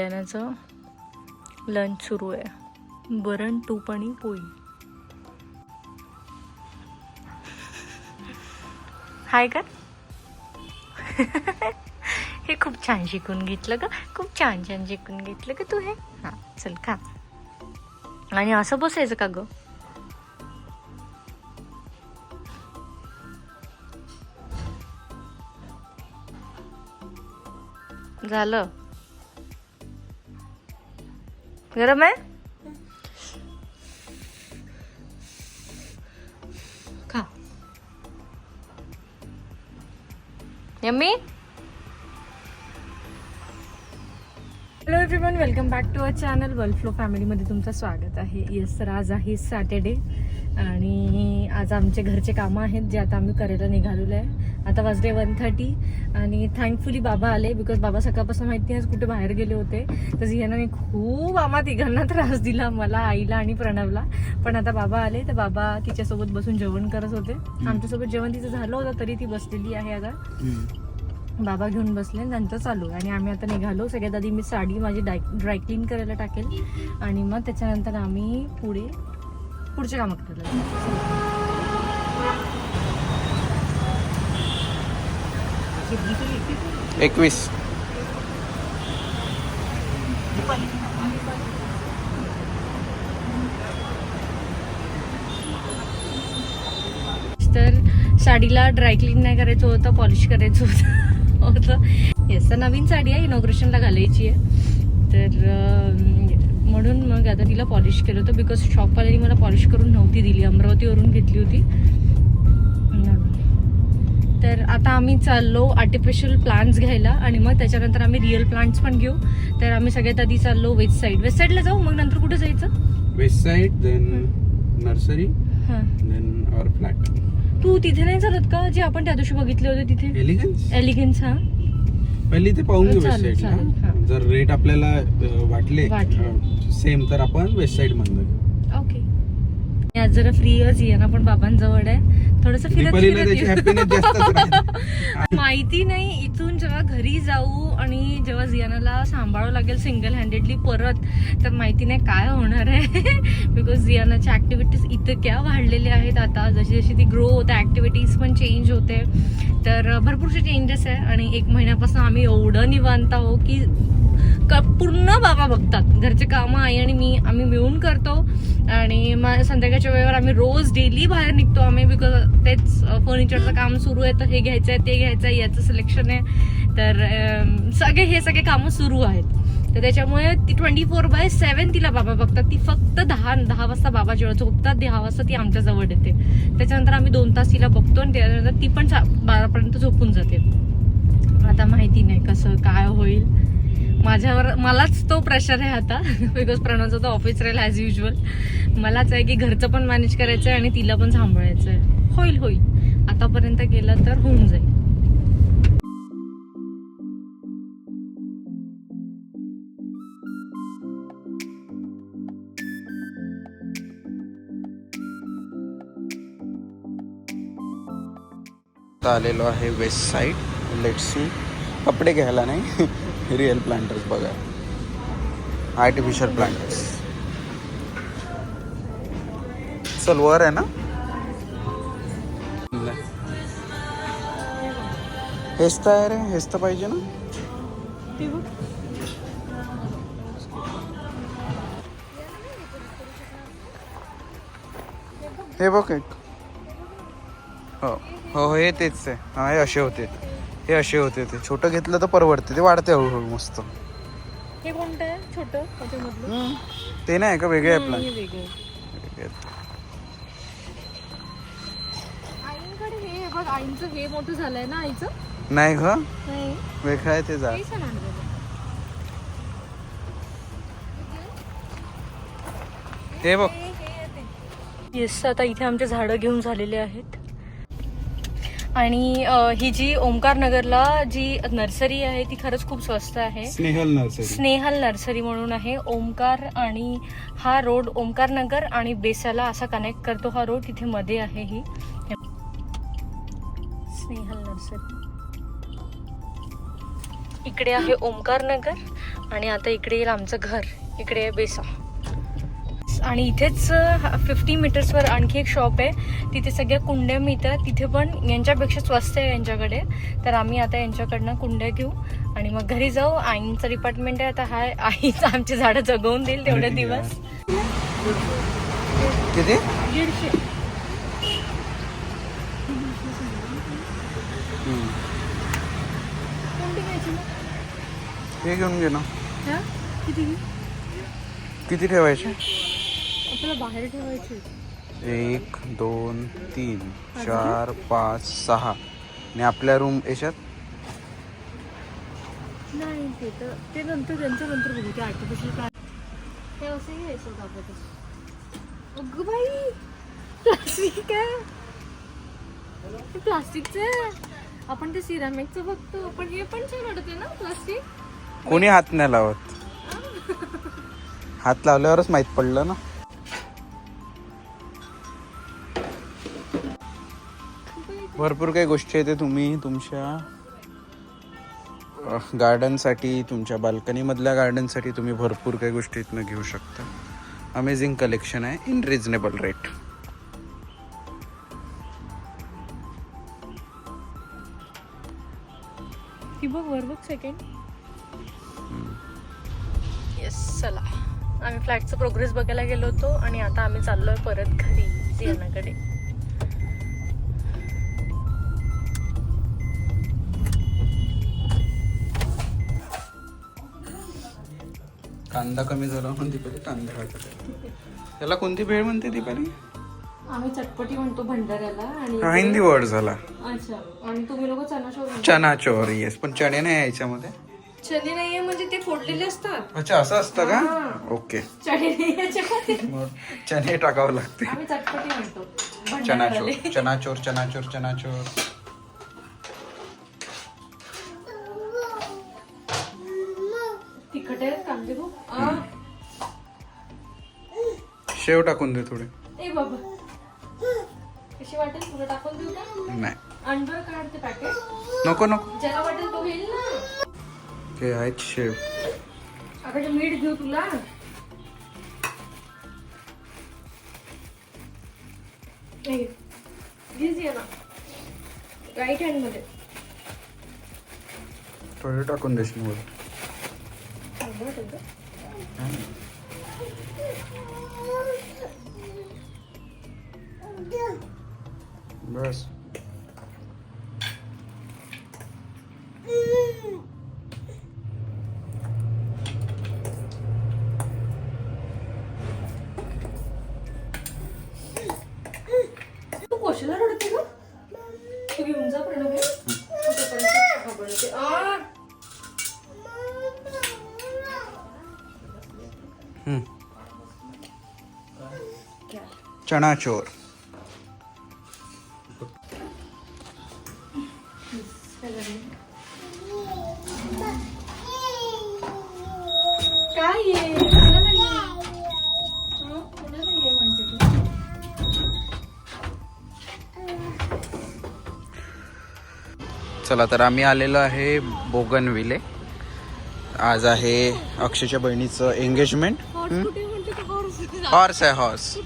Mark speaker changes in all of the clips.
Speaker 1: जियानाचं lunch सुरू आहे. वरण तूप आणि पोळी. हाय का? हे खूप छान शिकून घेतलं का खूप छान छान शिकून घेतलं का तू हे. हां चल का आणि असं बसायचं का ग? झालं. गरम आहे? खा. Yummy? Hello everyone welcome back to our channel world flow फॅमिलीमध्ये तुमचं स्वागत आहे. येस तर आज आहे सॅटर्डे आणि आज आमचे घरचे कामं आहेत जे आता आम्ही करायला निघालेलो आहे. आता वाजले वन थर्टी आणि थँकफुली बाबा आले बिकॉज बाबा सकाळपासून माहिती आज कुठे बाहेर गेले होते. तर जियानाने खूप आम्हा तिघांना त्रास दिला मला आईला आणि प्रणवला. पण आता बाबा आले तर बाबा तिच्यासोबत बसून जेवण करत होते. आमच्यासोबत जेवण तिचं झालं होतं तरी ती बसलेली आहे आता. बाबा घेऊन बसले नंतर चालू. आणि आम्ही आता निघालो. सगळ्यात आधी मी साडी माझी डाय ड्राय क्लीन करायला टाकेल. आणि मग त्याच्यानंतर आम्ही पुढे पुढच्या कामात
Speaker 2: एकवीस.
Speaker 1: तर साडीला ड्राय क्लीन नाही करायचं होतं पॉलिश करायचं होतं. होतं. येस तर नवीन साडी आहे इनॉग्रेशनला घालायची आहे. तर म्हणून मग आता तिला पॉलिश केलं होतं बिकॉज शॉपवाल्यांनी मला पॉलिश करून नव्हती दिली अमरावतीवरून घेतली होती. तर आता आम्ही चाललो आर्टिफिशियल प्लांट्स घ्यायला आणि मग त्याच्यानंतर आम्ही रिअल प्लांट्स पण घेऊ. तर आम्ही सगळ्यात आधी चाललो वेस्ट साईड वेस्ट साईडला जाऊ? मग नंतर कुठे जायचं?
Speaker 2: वेस्ट साइड देन नर्सरी
Speaker 1: हां.
Speaker 2: देन और फ्लॅट
Speaker 1: तू तिथे नाही चालत का? जे आपण त्या दिवशी बघितले होते तिथे?
Speaker 2: एलिगन्स
Speaker 1: एलिगन्स हा.
Speaker 2: पहिली ते पाहून घेऊ वेस्ट साईडला. जर रेट आपल्याला वाटले. सेम तर आपण वेस्ट साईड मधनं
Speaker 1: ओके आज जरा फ्रीच ये ना पण बाबांजवळ आहे. थोडस. माहिती नाही इथून जेव्हा घरी जाऊ आणि जेव्हा जियानाला सांभाळावं लागेल सिंगल हँडेडली परत तर माहिती नाही काय होणार आहे. बिकॉज जियानाच्या ऍक्टिव्हिटीज इतक्या वाढलेल्या आहेत आता. जशी जशी ती ग्रो होते ऍक्टिव्हिटीज पण चेंज होते. तर भरपूरसे चेंजेस आहे. आणि एक महिन्यापासून आम्ही एवढं निवांत आहो क- पूर्ण बाबा बघतात. घरचे कामं आई आणि मी आम्ही मिळून करतो. आणि मग संध्याकाळच्या वेळेवर आम्ही रोज डेली बाहेर निघतो आम्ही बिकॉज तेच फर्निचरचं काम सुरू आहे तर हे घ्यायचं आहे ते घ्यायचं आहे याचं सिलेक्शन आहे. तर सगळे हे सगळे कामं सुरू आहेत. तर त्याच्यामुळे ती ट्वेंटी फोर बाय सेवन तिला बाबा बघतात. ती फक्त दहा दहा वाजता बाबा जेव्हा झोपतात दहा वाजता ती आमच्या जवळ येते. त्याच्यानंतर आम्ही दोन तास तिला बघतो आणि त्याच्यानंतर ती पण सा- बारापर्यंत झोपून जाते. आता माहिती नाही कसं काय होईल. माझ्यावर मलाच तो प्रेशर आहे आता. बिकॉज प्रणवचं तर ऑफिस राहील ॲज युजल मलाच आहे की घरचं पण मॅनेज करायचं आहे आणि तिला पण सांभाळायचं आहे होईल होईल. आतापर्यंत गेलं तर होऊन जाईल.
Speaker 2: आलेलो आहे वेस्ट साईड लेट सी कपडे घ्यायला नाही. रिअल प्लांटर्स बघा. आर्टिफिशियल प्लांटर्स चल वर आहे ना? हेच तयार आहे हेच तर पाहिजे ना. हे बघ एक. हो हो हो, हे तेच आहे. हा हे असे होते. हे असे होते ते. छोटं घेतलं तर परवडते. ते वाढते हळूहळू मस्त.
Speaker 1: हे कोणतं आहे? छोटं? त्याच्यामधलं?
Speaker 2: हम्म. ते नाही का वेगळे आहे प्लांट
Speaker 1: हे वेगळं. आईंकडे हे बघ आईंचं हे मोठं झालंय ना आईचं?
Speaker 2: नाही ग.
Speaker 1: नाही.
Speaker 2: वेगळं आहे ते जा
Speaker 1: छान आणलेलं.
Speaker 2: हे बघ.
Speaker 1: येस आता इथे आमचे झाडं घेऊन झालेले आहेत. आणि अ, ही जी ओमकार नगरला जी नर्सरी आहे ती खरंच खूप स्वस्त आहे.
Speaker 2: स्नेहल नर्सरी.
Speaker 1: स्नेहल नर्सरी म्हणून आहे. ओमकार आणि हा रोड ओमकार नगर आणि बेसाला असा कनेक्ट करतो. हा रोड तिथे मध्ये आहे ही. स्नेहल नर्सरी. इकडे आहे ओमकार नगर आणि आता इकडे येईल आमचं घर. इकडे आहे बेसा. आणि इथेच फिफ्टी मीटर्सवर आणखी एक शॉप आहे. तिथे सगळ्या कुंड्या मिळतात. तिथे पण यांच्यापेक्षा स्वस्त आहे यांच्याकडे. तर आम्ही आता यांच्याकडनं कुंड्या घेऊ आणि मग घरी जाऊ. आईंचं डिपार्टमेंट आहे. आता हाय आईच आमची झाडं जगवून देईल तेवढे दिवस.
Speaker 2: किती?
Speaker 1: दीडशे.
Speaker 2: हम्म.
Speaker 1: कोणती घ्यायची मग?
Speaker 2: हे घेऊन घे ना.
Speaker 1: हा? किती
Speaker 2: ठेवायचे?
Speaker 1: आपल्याला बाहेर ठेवायची
Speaker 2: एक दोन तीन चार पाच सहा. आणि आपल्या रूम याच्यात?
Speaker 1: नाही ते तर ते नंतर त्यांच्या नंतर बघू. ते आर्टिफिशियल प्लांट हे असं घ्यायचं होतं आपल्याला अगं बाई प्लास्टिक आहे. प्लास्टिकचं आहे. आपण ते सिरामिकचं बघतो. पण हे पण छान वाटते ना प्लास्टिक
Speaker 2: कोणी हात नाही लावत? हात लावल्यावरच माहीत पडलं ना? भरपूर काही गोष्टी आहेत ते तुम्ही तुमच्या गार्डनसाठी तुमच्या बाल्कनीमधल्या गार्डनसाठी तुम्ही भरपूर काही गोष्टी इथनं घेऊ शकता. अमेझिंग कलेक्शन आहे इन रिजनेबल रेट
Speaker 1: ही बघ वर बघ सेकंड येस चला. आम्ही फ्लॅटचा प्रोग्रेस बघायला गेलो होतो आणि आता आम्ही चाललोय परत घरी सियानाकडे
Speaker 2: कांदा कमी झाला म्हणून दीपाली कांदा टाकते त्याला कोणती भेळ म्हणते दीपाली?
Speaker 1: आम्ही चटपटी म्हणतो भंडाऱ्याला आणि
Speaker 2: हा हिंदी वर्ड झाला.
Speaker 1: अच्छा आणि तुम्ही लोक
Speaker 2: येस पण चणे नाही आहे याच्यामध्ये.
Speaker 1: चणे नाहीये म्हणजे ते फोडलेले असतात.
Speaker 2: अच्छा असं असतं का? ओके
Speaker 1: चणे नाही याच्यामध्ये.
Speaker 2: मग चणे टाकावं लागते.
Speaker 1: आम्ही चटपटी म्हणतो.
Speaker 2: चनाचोर
Speaker 1: भंडाऱ्यावाले.
Speaker 2: चनाचोर चनाचोर चनाचोर शेव टाकून दे थोडे.
Speaker 1: ए बाबा. कशी वाटेल? तुला टाकून देऊ का?
Speaker 2: नाही.
Speaker 1: अंडर काढते पॅकेट
Speaker 2: नको नको.
Speaker 1: ज्याला वाटेल तो घेईल ना.
Speaker 2: आहेत शेव.
Speaker 1: आता ते मीठ घेऊ तुला. राईट हँडमध्ये.
Speaker 2: थोडे टाकून देशील वर
Speaker 1: थांब हं तेवढं.
Speaker 2: बस
Speaker 1: तू कशाला रडते ग तू घेऊन जा प्रणव हे. मग तोपर्यंत हा बनवते. म्हणते तू.
Speaker 2: चला तर आम्ही आलेलो आहे बोगनविले. आज आहे अक्षयच्या बहिणीचं एंगेजमेंट
Speaker 1: हॉर्स
Speaker 2: आहे हॉर्स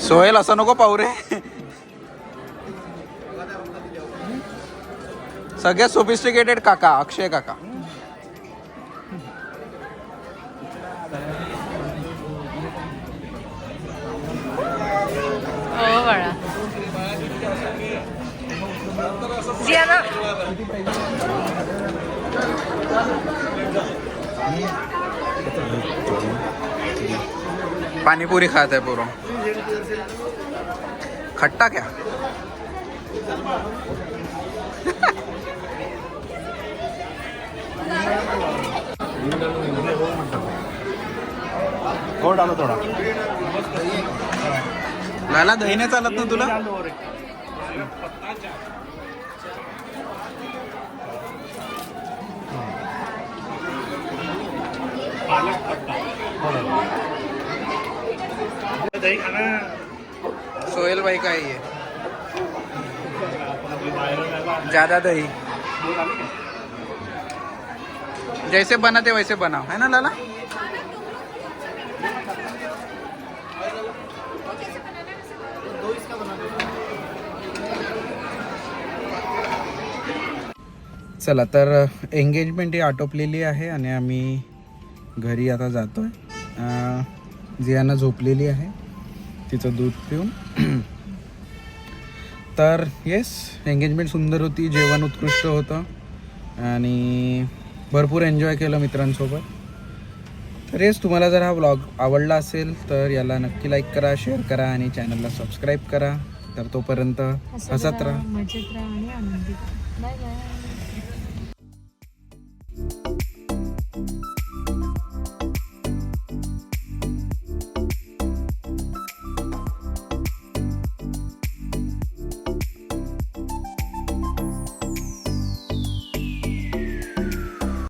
Speaker 2: सोहेल असं नको पाहू रे. सगळ्यात सोफिस्टिकेटेड काका अक्षय काका. पानीपुरी खात आहे पूर्ण खट्टा क्या?
Speaker 3: थोडा.
Speaker 2: लाला दही नाही चालत ना तुला?
Speaker 3: दही खाना
Speaker 2: सोहेल भाई का है ये ज्यादा दही. जैसे बनाते वैसे बनाओ. है ना लाला? चला तर एंगेजमेंट ही आटोपलेली आहे आणि आम्ही घरी आता जातो आहे जियाना झोपलेली आहे. तिचं दूध पिऊन. तर येस एंगेजमेंट सुंदर होती जेवण उत्कृष्ट होतं. आणि भरपूर एन्जॉय केलं मित्रांसोबत. तर येस तुम्हाला जर हा व्लॉग आवडला असेल तर याला नक्की लाईक करा शेअर करा आणि चॅनलला सबस्क्राईब करा. तर तोपर्यंत हसत राहा